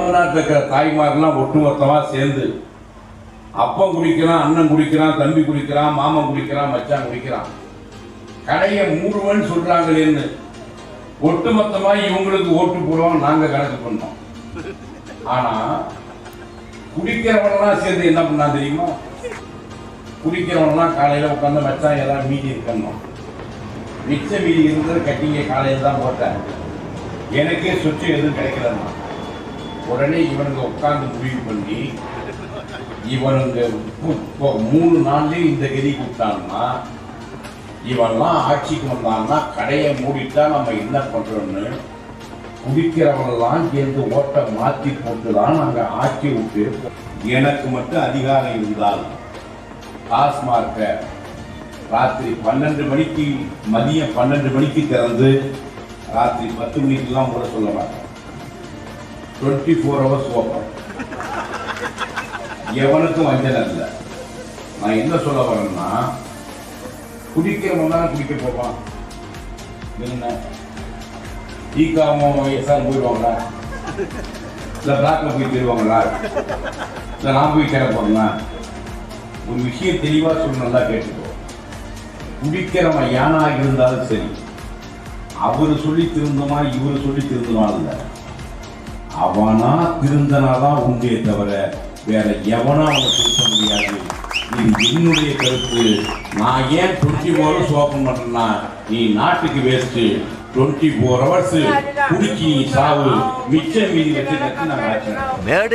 தமிழ்நாட்டில் இருக்கிற தாய்மாரெல்லாம் ஒட்டுமொத்தமாக சேர்ந்து அப்பன் குடிக்கிறான் அண்ணன் குடிக்கிறான் தம்பி குடிக்கிறான் மாமன் குடிக்கிறான் மச்சான் குடிக்கிறான். கடையை மூடுவேன்னு சொல்கிறாங்களேன்னு ஒட்டுமொத்தமாக இவங்களுக்கு ஓட்டு போடுவோம் நாங்கள் கணக்கு பண்ணோம் ஆனால் குடிக்கிறவனெல்லாம் சேர்ந்து என்ன பண்ணா தெரியுமா? குடிக்கிறவனெல்லாம் காலையில் உட்காந்து மச்சான் எல்லாம் மீதி இருக்கணும். மிச்ச மீதி இருந்தது கட்டிங்க காலையில் தான் போட்டேன். எனக்கே சொச்சு எதுவும் கிடைக்கலன்னா உடனே இவனுங்க உட்கார்ந்து முடிவு பண்ணி இவனுங்க மூணு நாள்லயே இந்த கதி கொடுத்தான்னா இவன்லாம் ஆட்சிக்கு வந்தான்னா கடையை மூடிட்டா நம்ம என்ன பண்றோம்னு குடிக்கிறவங்கெல்லாம் சேர்ந்து ஓட்டை மாற்றி போட்டு தான் நாங்கள் ஆட்சி விட்டு எனக்கு மட்டும் அதிகாரம் இருந்தால் டாஸ்மார்க்க ராத்திரி பன்னெண்டு மணிக்கு மதியம் பன்னெண்டு மணிக்கு திறந்து ராத்திரி பத்து மணிக்கெல்லாம் கூட சொல்ல மாட்டேன். டுவெண்ட்டி ஃபோர் ஹவர்ஸ் ஓப்பன் எவனுக்கும் வஞ்சனை இல்லை. நான் என்ன சொல்ல வரேன்னா குடிக்கிறவன் தான் குடிக்க போவான். என்ன? ஈக்காமோ எஸ்ஆர் போயிடுவாங்களா? இல்லை பிளாக்ல போய் தருவாங்களா இல்லை நான் போய் கேட்க போறேன்னா? ஒரு விஷயம் தெளிவாக சொல்லி நல்லா கேட்டுக்கோ. குடிக்கிறவன் யானாக இருந்தாலும் சரி. அவர் சொல்லி திருந்தமா இவரு சொல்லி திருந்தமா இல்லை. அவனா திருந்தனாதான் உண்டே தவிர வேற எவனா அவனை திருத்த முடியாது. இது என்னுடைய கருத்து. நான் ஏன் டுவெண்ட்டி ஃபோர் ஹவர்ஸ் ஓப்பன் பண்றேன்னா நீ நாட்டுக்கு வேஸ்ட் டுவெண்ட்டி ஃபோர் ஹவர்ஸ் குடிக்கி சாவு மிச்சம் மீதி வச்சு நான்